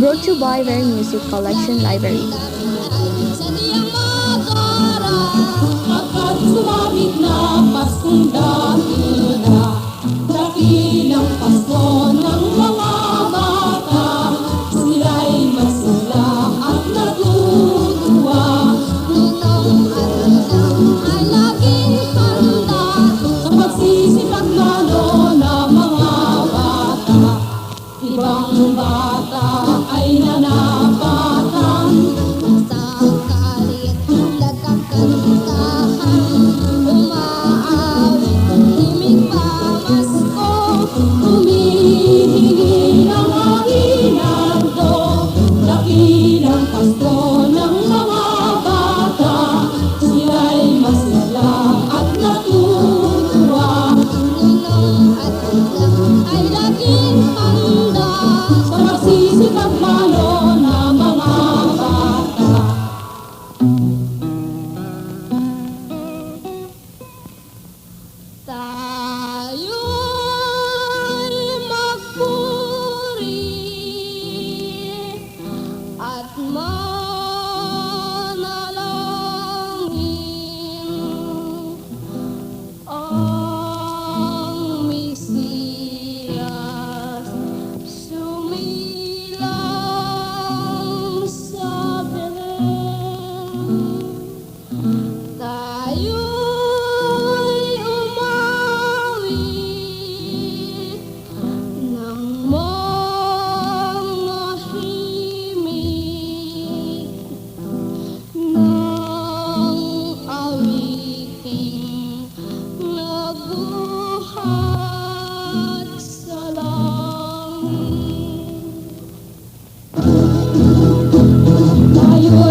Brought to you by Rare Music Collection Library.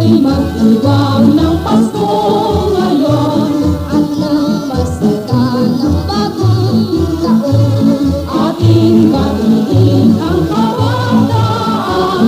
iba't ibang ng Pasko ngayon. At ng Pasaka ng bagong taon. Ating batiin ang kabataan.